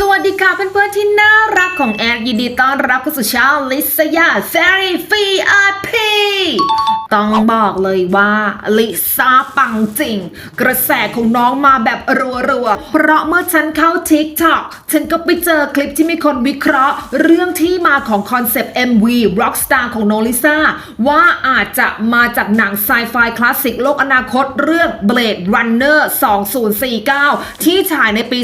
สวัสดีค่ะเพื่อนๆที่น่ารักของแอนยินดีต้อนรับเข้าสู่ช่องลิซยาแฟรี่ฟีอาร์พี ต้องบอกเลยว่าลิซ่าปังจริง กระแสของน้องมาแบบรัวๆ เพราะเมื่อฉันเข้า TikTok ฉันก็ไปเจอคลิปที่มีคนวิเคราะห์ เรื่องที่มาของคอนเซปต์ MV Rockstar ของน้องลิซ่า ว่าอาจจะมาจากหนังไซไฟคลาสสิกโลกอนาคตเรื่อง Blade Runner 2049 ที่ฉายในปี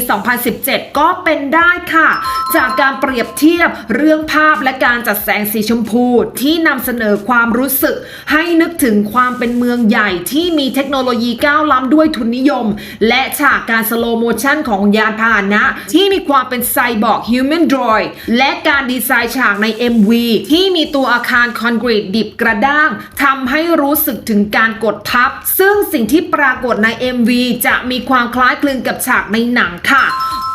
2017 ก็เป็นได้ค่ะ จากการเปรียบเทียบเรื่องภาพและการจัดแสงสีชมพูที่นำเสนอความรู้สึกให้นึกถึงความเป็นเมืองใหญ่ที่มีเทคโนโลยีก้าวล้ำด้วยทุนนิยม และฉากการสโลโมชันของยานพาหนะ ที่มีความเป็นไซบอร์กฮิวแมนดรอยและการดีไซน์ฉากใน MV ที่มีตัวอาคารคอนกรีตดิบกระด้างทำให้รู้สึกถึงการกดทับ ซึ่งสิ่งที่ปรากฏใน MV จะมีความคล้ายคลึงกับฉากในหนังค่ะ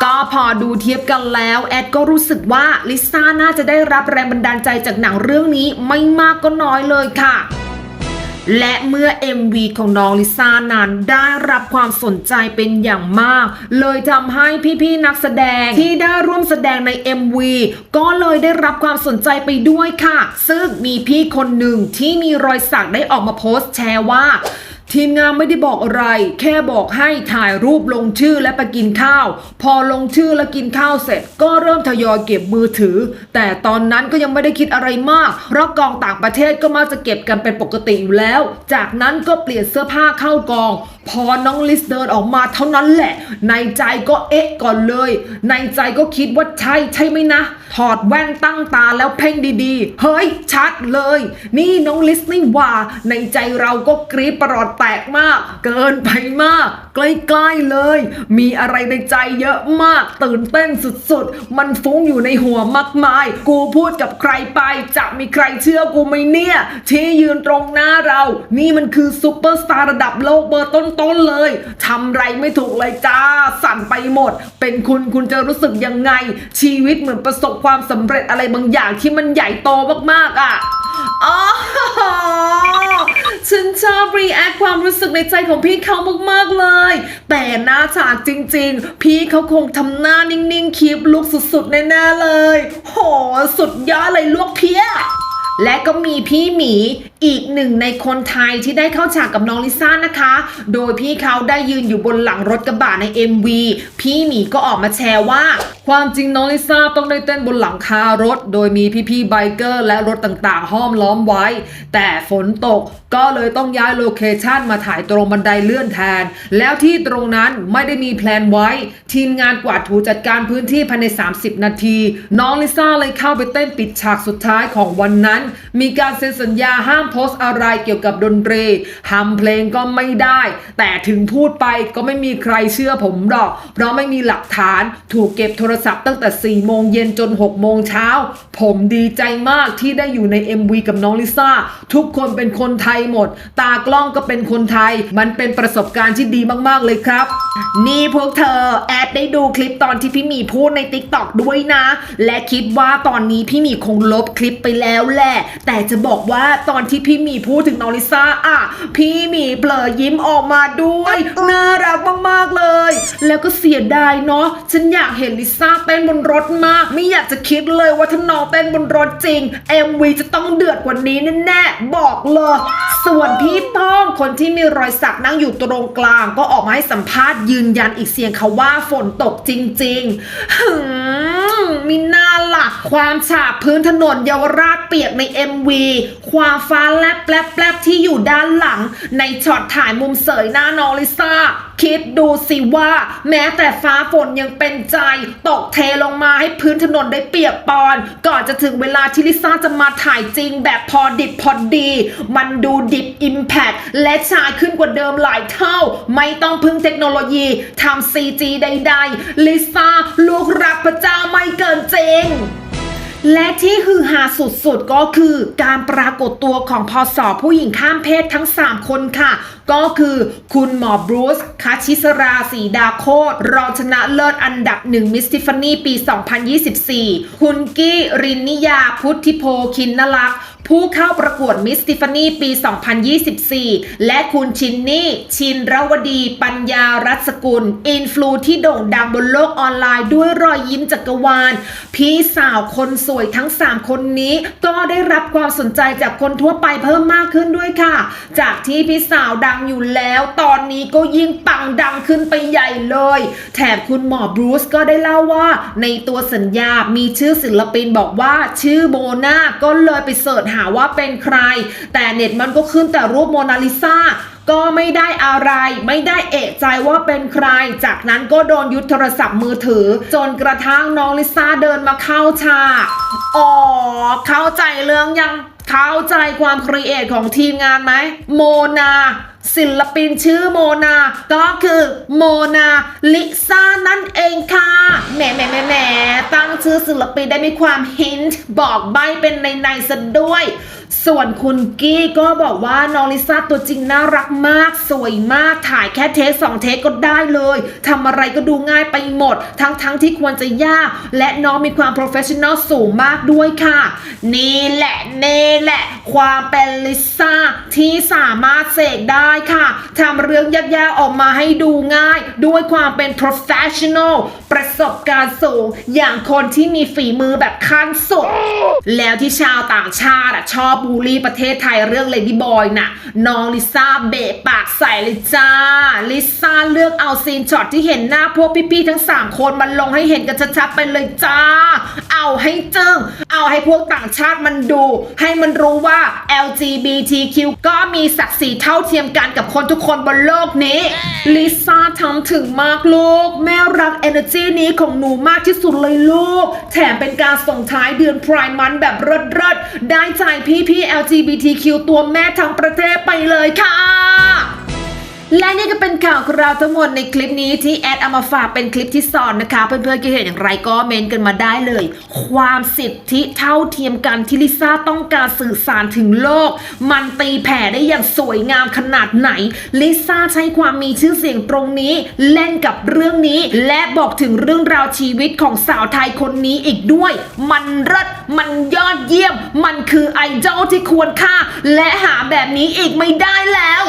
ก็พอดูเทียบกันแล้ว แอดก็รู้สึกว่าลิซ่าน่าจะได้รับแรงบันดาลใจจากหนังเรื่องนี้ไม่มากก็น้อยเลยค่ะ และเมื่อ MV ของน้องลิซ่านั้นได้รับความสนใจเป็นอย่างมาก เลยทำให้พี่ๆนักแสดงที่ได้ร่วมแสดงใน MV ก็เลยได้รับความสนใจไปด้วยค่ะ ซึ่งมีพี่คนหนึ่งที่มีรอยสักได้ออกมาโพสต์แชร์ว่า ทีมงานไม่ได้บอกอะไร แค่บอกให้ถ่ายรูปลงชื่อและไปกินข้าว พอลงชื่อและกินข้าวเสร็จ ก็เริ่มทยอยเก็บมือถือ แต่ตอนนั้นก็ยังไม่ได้คิดอะไรมาก เพราะกองต่างประเทศก็มักจะเก็บกันเป็นปกติอยู่แล้ว จากนั้นก็เปลี่ยนเสื้อผ้าเข้ากอง พอน้องลิสเดินออกมาเท่านั้นแหละ ในใจก็เอ๊ะก่อนเลย ในใจก็คิดว่าใช่ใช่ไหมนะ ถอดแว่นตั้งตาแล้วเพ่งดีๆ เฮ้ยชัดเลย นี่น้องลิสนี่ว่าในใจเราก็กรี๊ดประหลอดแตกมาก เกินไปมาก ใกล้ๆเลย มีอะไรในใจเยอะมาก ตื่นเต้นสุดๆ มันฟุ้งอยู่ในหัวมากมาย กูพูดกับใครไป จะมีใครเชื่อกูไหมเนี่ย ที่ยืนตรงหน้าเรา นี่มันคือซูเปอร์สตาร์ระดับโลกเบอร์ต้นๆเลยทำไรไม่ถูกเลยจ้า สั่นไปหมด เป็นคุณคุณจะรู้สึกยังไง ชีวิตเหมือนประสบความสำเร็จอะไรบางอย่างที่มันใหญ่โตมากๆอะอ๋อ ฉันชอบรีแอคความรู้สึกในใจของพี่เขามากๆเลย แต่หน้าฉากจริงๆ พี่เขาคงทำหน้านิ่งๆคีบลุกสุดๆ แน่ๆเลย โห สุดยอดเลยลวกเพี้ยและก็มีพี่หมี อีกหนึ่งในคนไทยที่ได้เข้าฉากกับน้องลิซ่านะคะ โดยพี่เขาได้ยืนอยู่บนหลังรถกระบะใน MV พี่หมีก็ออกมาแชร์ว่า ความจริงน้องลิซ่าต้องได้เต้นบนหลังคารถ โดยมีพี่ๆไบเกอร์และรถต่างๆ ห้อมล้อมไว้ แต่ฝนตกก็เลยต้องย้ายโลเคชันมาถ่ายตรงบันไดเลื่อนแทน แล้วที่ตรงนั้นไม่ได้มีแพลนไว้ ทีมงานกวาดถูจัดการพื้นที่ภายใน 30 นาที น้องลิซ่าเลยเข้าไปเต้นปิดฉากสุดท้ายของวันนั้น มีการเซ็นสัญญาห้ามโพสต์อะไรเกี่ยวกับดนตรีทำเพลงก็ไม่ได้ แต่ถึงพูดไปก็ไม่มีใครเชื่อผมหรอก เพราะไม่มีหลักฐานถูกเก็บโทรศัพท์ตั้งแต่ 4 โมงเย็นจน 6 โมงเช้า ผมดีใจมากที่ได้อยู่ใน MV กับน้องลิซ่า ทุกคนเป็นคนไทยหมด ตากล้องก็เป็นคนไทย มันเป็นประสบการณ์ที่ดีมากๆเลยครับ นี่พวกเธอแอดได้ดูคลิปตอนที่พี่หมีพูดใน t ิ k t o k ด้วยนะ และคิดว่าตอนนี้พี่หมีคงลบคลิปไปแล้วแหละ แต่จะบอกว่าตอนที่พี่หมีพูดถึงน้องลิซ่าอะ พี่หมีเผลอยิ้มออกมาด้วยน่ารักมากๆเลย แล้วก็เสียดายเนาะฉันอยากเห็นลิซ่าเต้นบนรถมาก ไม่อยากจะคิดเลยว่าถ้าน้องเต้นบนรถจริง MV จะต้องเดือดกว่านี้แน่ๆบอกเลย ส่วนพี่ป้องคนที่มีรอยสักนั่งอยู่ตรงกลาง ก็ออกมาให้สัมภาษณ์ยืนยันอีกเสียงเขาว่าฝนตกจริงๆหืมมีหน้าล่ะ ความฉาบพื้นถนนเยาวราชเปียกใน MV ความฟ้าแลบแลบแลบที่อยู่ด้านหลัง ในช็อตถ่ายมุมเสยหน้าน้องลิซ่า คิดดูสิว่า แม้แต่ฟ้าฝนยังเป็นใจ ตกเทลงมาให้พื้นถนนได้เปียกปอน ก่อนจะถึงเวลาที่ลิซ่าจะมาถ่ายจริงแบบพอดิบพอดี มันดูดิบอิมแพคและชายขึ้นกว่าเดิมหลายเท่า ไม่ต้องพึ่งเทคโนโลยีทำ CG ใดๆลิซ่าลูกรักพระเจ้าไม่เกินจริง และที่ฮือฮาสุดๆ ก็คือการปรากฏตัวของพอสอผู้หญิงข้ามเพศทั้ง 3 คนค่ะ ก็คือคุณหมอบรูซคาชิสราสีดาโคตรรองชนะเลิศอันดับหนึ่งมิสติฟานี่ปี 2024 คุณกี้รินนิยาพุทธิโพคินนลักษ์ผู้เข้าประกวดมิสติฟานีปี 2024 และคุณชินนี่ ชินรวดี ปัญญารัศกุล อินฟลูที่โด่งดังบนโลกออนไลน์ด้วยรอยยิ้มจักรวาล พี่สาวคนสวยทั้ง 3 คนนี้ ก็ได้รับความสนใจจากคนทั่วไปเพิ่มมากขึ้นด้วยค่ะ จากที่พี่สาวดังอยู่แล้ว ตอนนี้ก็ยิ่งปังดังขึ้นไปใหญ่เลย แถมคุณหมอบรูซก็ได้เล่าว่า ในตัวสัญญา มีชื่อศิลปินบอกว่าชื่อโมนาก็เลยไปเสิร์ชหาว่าเป็นใคร แต่เน็ตมันก็ขึ้นแต่รูปโมนาลิซาก็ไม่ได้อะไรไม่ได้เอะใจว่าเป็นใคร จากนั้นก็โดนยึดโทรศัพท์มือถือ จนกระทั่งน้องลิซ่าเดินมาเข้าฉากอ๋อเข้าใจเรื่องยังเข้าใจความครีเอทของทีมงานไหมโมนา ศิลปินชื่อโมนา ก็คือโมนาลิซ่านั่นเองค่ะแหมแหมแหมแหมตั้งชื่อศิลปินได้มีความฮินต์บอกใบเป็นในในซะด้วย ส่วนคุณกี้ก็บอกว่าน้องลิซ่าตัวจริงน่ารักมาก สวยมากถ่ายแค่เทสสองเทสก็ได้เลยทำอะไรก็ดูง่ายไปหมด ทั้งๆทที่ควรจะยาก และน้องมีความ professional สูงมากด้วยค่ะ นี่แหละนี่แหละ ความเป็นลิซ่าที่สามารถเสกได้ค่ะทำเรื่องยากๆออกมาให้ดูง่าย ด้วยความเป็น professional ประสบการณ์สูง อย่างคนที่มีฝีมือแบบขั้นสุด แล้วที่ชาวต่างชาติชอบบูลลี่ประเทศไทยเรื่อง Lady Boy น่ะน้องลิซ่าเบะปากใส่เลยจ้า ลิซ่าเลือกเอาซีนช็อตที่เห็นหน้าพวกพี่ๆทั้ง 3 คนมันลงให้เห็นกันชัดๆไปเลยจ้า เอาให้จึงเอาให้พวกต่างชาติมันดู ให้มันรู้ว่า LGBTQ ก็มีศักดิ์ศรีเท่าเทียมกันกับคนทุกคนบนโลกนี้ลิซ่าทำถึงมากลูก แม่รัก energy นี้ของหนูมากที่สุดเลยลูก แถมเป็นการส่งท้ายเดือนพรายมันแบบเริดๆได้ใจพี่พี่ LGBTQ ตัวแม่ทั้งประเทศไปเลยค่ะ และนี่ก็เป็นข่าวของเราทั้งหมดในคลิปนี้ที่แอดเอามาฝากเป็นคลิปที่สอนนะคะ เพื่อนๆคิดเห็นอย่างไรก็เมนกันมาได้เลย ความสิทธิเท่าเทียมกันที่ลิซ่าต้องการสื่อสารถึงโลก มันตีแผ่ได้อย่างสวยงามขนาดไหนลิซ่าใช้ความมีชื่อเสียงตรงนี้ เล่นกับเรื่องนี้ และบอกถึงเรื่องราวชีวิตของสาวไทยคนนี้อีกด้วย มันเลิศมันยอดเยี่ยม มันคือไอดอลที่ควรค่าและหาแบบนี้อีกไม่ได้แล้ว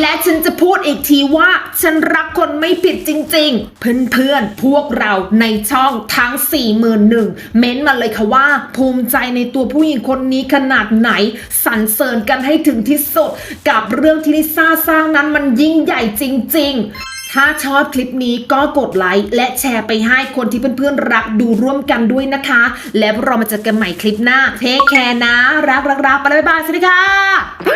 และฉันจะพูดอีกทีว่า ฉันรักคนไม่ผิดจริง ๆ เพื่อนๆ พวกเราในช่องทั้ง 41,000เม้นมาเลยค่ะว่า ภูมิใจในตัวผู้หญิงคนนี้ขนาดไหนสรรเสริญกันให้ถึงที่สุด กับเรื่องที่ลิซ่าสร้างนั้นมันยิ่งใหญ่จริง ๆถ้าชอบคลิปนี้ก็กดไลค์และแชร์ไปให้คนที่เพื่อนๆรักดูร่วมกันด้วยนะคะ แล้วเรามาเจอกันใหม่คลิปหน้า เทคแคร์นะ รักรักรักไปแล้วบ๊ายบายสวัสดีค่ะ